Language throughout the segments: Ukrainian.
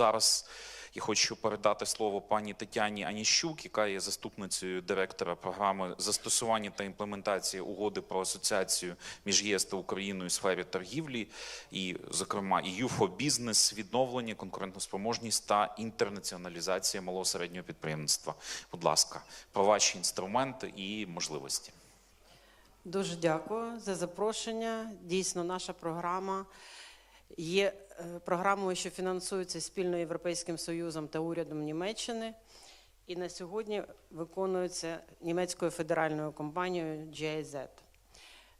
зараз я хочу передати слово пані Тетяні Аніщук, яка є заступницею директора програми застосування та імплементації угоди про асоціацію між ЄС та Україною у сфері торгівлі, і, зокрема, і бізнес, відновлення, конкурентоспроможність та інтернаціоналізація малого середнього підприємництва. Будь ласка, про ваші інструменти і можливості. Дуже дякую за запрошення. Дійсно, наша програма є програмою, що фінансується спільно Європейським Союзом та урядом Німеччини. І на сьогодні виконується німецькою федеральною компанією GIZ.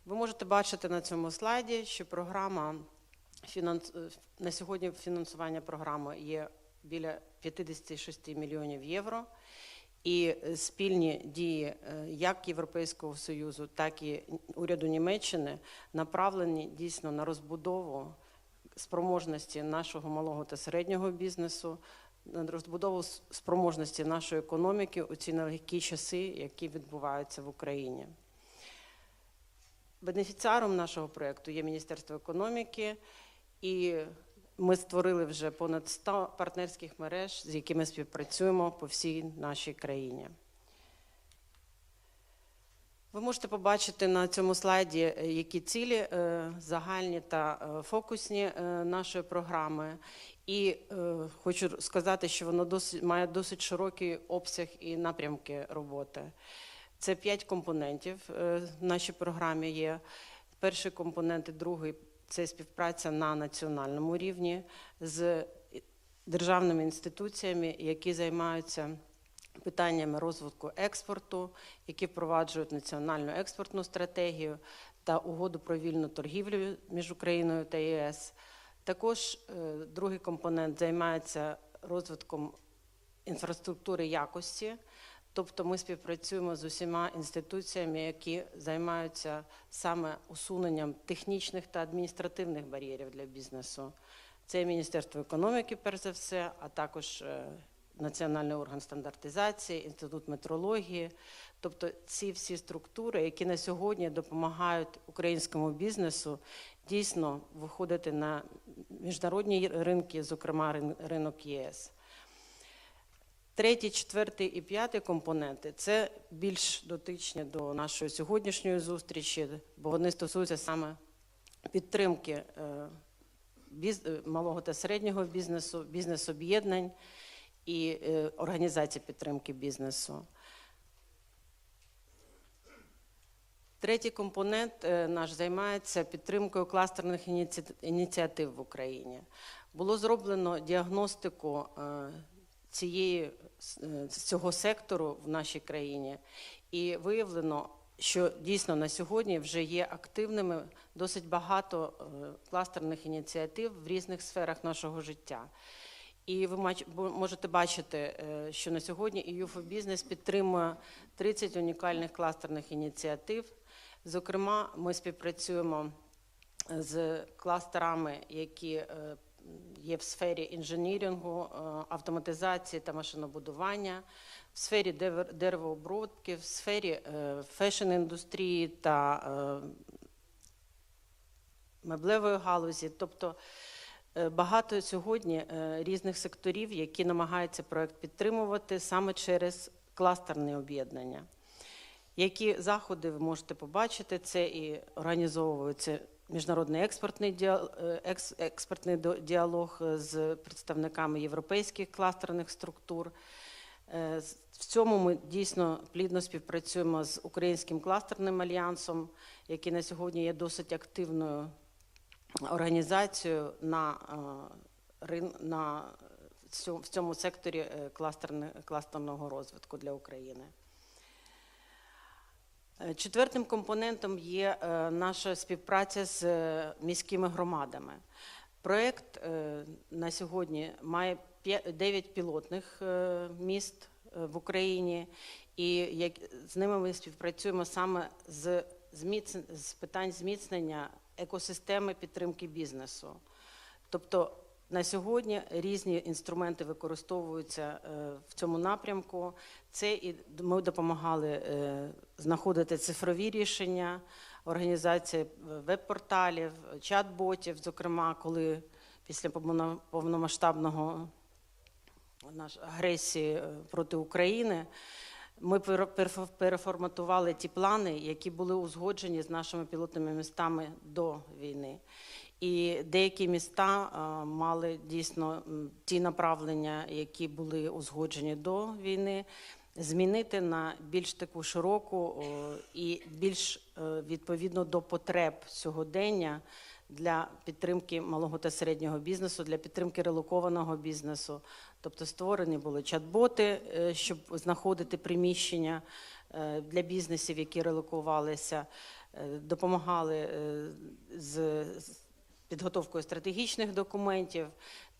Ви можете бачити на цьому слайді, що програма фінанс... е, на сьогодні фінансування програми є біля 56 мільйонів євро. І е, спільні дії е, як Європейського союзу, так і уряду Німеччини направлені дійсно на розбудову спроможності нашого малого та середнього бізнесу, на розбудову спроможності нашої економіки у ці нелегкі часи, які відбуваються в Україні. Бенефіціаром нашого проєкту є Міністерство економіки, і ми створили вже понад 100 партнерських мереж, з якими співпрацюємо по всій нашій країні. Ви можете побачити на цьому слайді, е, які цілі е, загальні та е, фокусні нашої програми. І хочу сказати, що воно досить має досить широкий обсяг і напрямки роботи. Це п'ять компонентів в нашій програмі є. Перший компонент і другий це співпраця на національному рівні з державними інституціями, які займаються питаннями розвитку експорту, які впроваджують національну експортну стратегію та угоду про вільну торгівлю між Україною та ЄС. Також е, другий компонент займається розвитком інфраструктури якості. Тобто ми співпрацюємо з усіма інституціями, які займаються саме усуненням технічних та адміністративних бар'єрів для бізнесу. Це Міністерство економіки, перш за все, а також е, Національний орган стандартизації, інститут метрології. Тобто ці всі структури, які на сьогодні допомагають українському бізнесу дійсно виходити на міжнародні ринки, зокрема ринок ЄС. Третій, четвертий і п'ятий компоненти це більш дотичні до нашої сьогоднішньої зустрічі, бо вони стосуються саме підтримки е, малого та середнього бізнесу, бізнес-об'єднань і е, організації підтримки бізнесу. Третій компонент е, наш займається підтримкою кластерних ініціатив в Україні. Було зроблено діагностику е, цієї цього сектору в нашій країні, і виявлено, що дійсно на сьогодні вже є активними досить багато кластерних ініціатив в різних сферах нашого життя. І ви можете бачити, е, що на сьогодні ЮФО Бізнес підтримує 30 унікальних кластерних ініціатив. Зокрема, ми співпрацюємо з кластерами, які е, є в сфері інженірингу, е, автоматизації та машинобудування, в сфері деревообробки, в сфері е, фешн-індустрії та е, меблевої галузі. Тобто е, багато сьогодні е, різних секторів, які намагаються проект підтримувати саме через кластерне об'єднання. Які заходи ви можете побачити? Це і організовується міжнародний експортний е, екс- експертний діалог е, з представниками європейських кластерних структур. Е, В цьому ми дійсно плідно співпрацюємо з українським кластерним альянсом, який на сьогодні є досить активною організацією на, е, на в цьому секторі е, кластерного розвитку для України. Е, Четвертим компонентом є наша співпраця з міськими громадами. Проєкт на сьогодні має 9 пілотних міст в Україні, і з ними ми співпрацюємо саме з, з питань зміцнення екосистеми підтримки бізнесу. Тобто на сьогодні різні інструменти використовуються е, в цьому напрямку. Це і ми допомагали е, знаходити цифрові рішення, організація е, веб-порталів, чат-ботів, зокрема, коли після повно- повномасштабного наш агресії проти України. Ми пере- переформатували ті плани, які були узгоджені з нашими пілотними містами до війни. І деякі міста а, мали дійсно ті направлення, які були узгоджені до війни, змінити на більш таку широку і більш е, відповідно до потреб сьогодення для підтримки малого та середнього бізнесу, для підтримки релокованого бізнесу. Тобто створені були чат-боти, е, щоб знаходити приміщення е, для бізнесів, які релокувалися, е, допомагали з підготовкою стратегічних документів,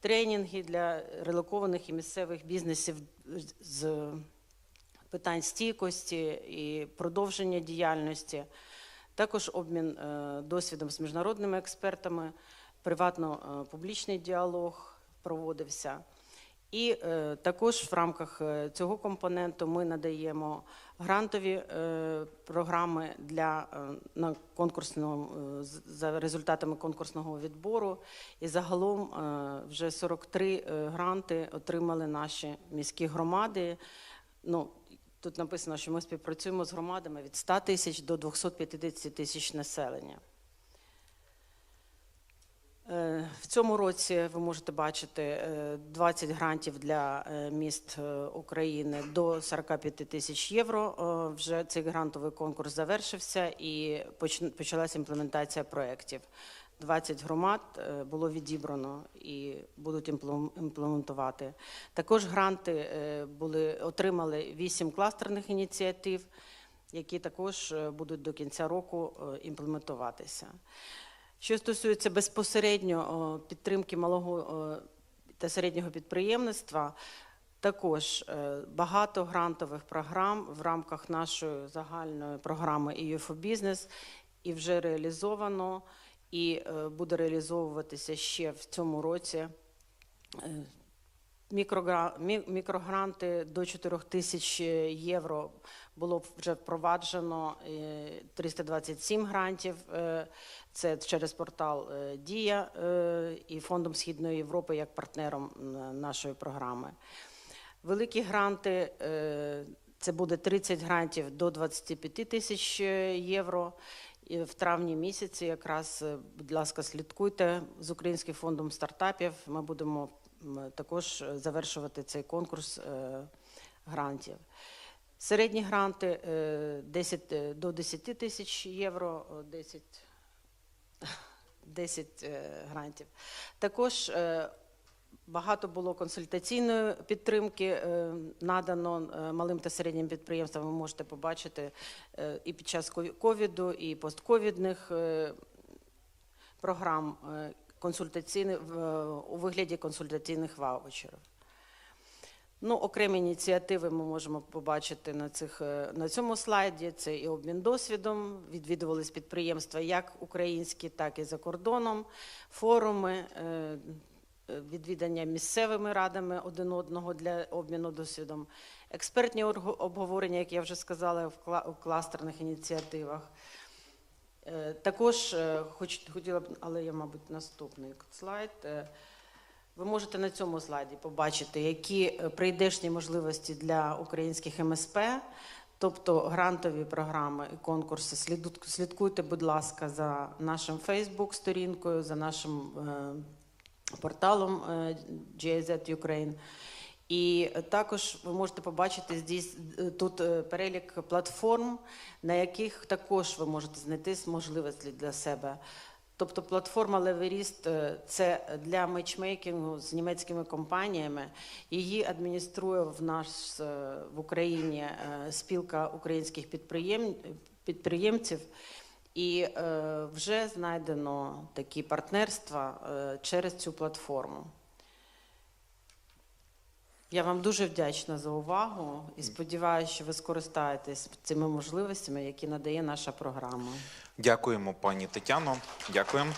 тренінги для релокованих і місцевих бізнесів з питань стійкості і продовження діяльності. Також обмін е, досвідом з міжнародними експертами, приватно-публічний діалог проводився. І е, також в рамках е, цього компоненту ми надаємо грантові е, програми для е, на е, за результатами конкурсного відбору. І загалом е, вже 43 е, гранти отримали наші міські громади. Ну, тут написано, що ми співпрацюємо з громадами від 100 тисяч до 250 тисяч населення. Е, В цьому році ви можете бачити е, 20 грантів для е, міст е, України до 45 тисяч євро. Е, Вже цей грантовий конкурс завершився і поч- почалася імплементація проєктів. 20 громад е, було відібрано і будуть імплем- імплементувати. Також гранти е, були отримали 8 кластерних ініціатив, які також е, будуть до кінця року імплементуватися. Що стосується безпосередньо підтримки малого та середнього підприємництва, також багато грантових програм в рамках нашої загальної програми EU for Business і вже реалізовано, і е, буде реалізовуватися ще в цьому році. Е, Мікрогра- мі- Мікрогранти до 4 тисяч євро було вже впроваджено е, 327 грантів. е, Це через портал е, Дія е, і Фондом Східної Європи як партнером нашої програми. Великі гранти е, це буде 30 грантів до 25 тисяч е, євро. І в травні місяці якраз, е, будь ласка, слідкуйте з Українським фондом стартапів. Ми будемо також е, завершувати цей конкурс е, грантів. Середні гранти е, 10 е, до 10 тисяч євро, е, 10, 10 е, грантів. Також Багато було консультаційної підтримки е, надано е, малим та середнім підприємствам. Ви можете побачити е, і під час ковіду, і постковідних програм консультаційних у вигляді консультаційних ваучерів. Ну, окремі ініціативи ми можемо побачити на, цих, на цьому слайді. Це і обмін досвідом, відвідувались підприємства як українські, так і за кордоном, форуми, відвідання місцевими радами один одного для обміну досвідом, експертні обговорення, як я вже сказала, в кластерних ініціативах. Е, Також е, хоч, хотіла б, але я, мабуть, наступний слайд. Е, Ви можете на цьому слайді побачити, які прийдешні можливості для українських МСП, тобто грантові програми і конкурси. Слідкуйте, будь ласка, за нашим Фейсбук-сторінкою, за нашим порталом е, GIZ Ukraine. І також ви можете побачити здесь, тут е, перелік платформ, на яких також ви можете знайти можливості для себе. Тобто платформа Леверіст це для матчмейкінгу з німецькими компаніями. Її адмініструє в нас е, в Україні спілка українських підприєм... підприємців. І е, вже знайдено такі партнерства е, через цю платформу. Я вам дуже вдячна за увагу і сподіваюся, що ви скористаєтесь цими можливостями, які надає наша програма. Дякуємо, пані Тетяно. Дякуємо.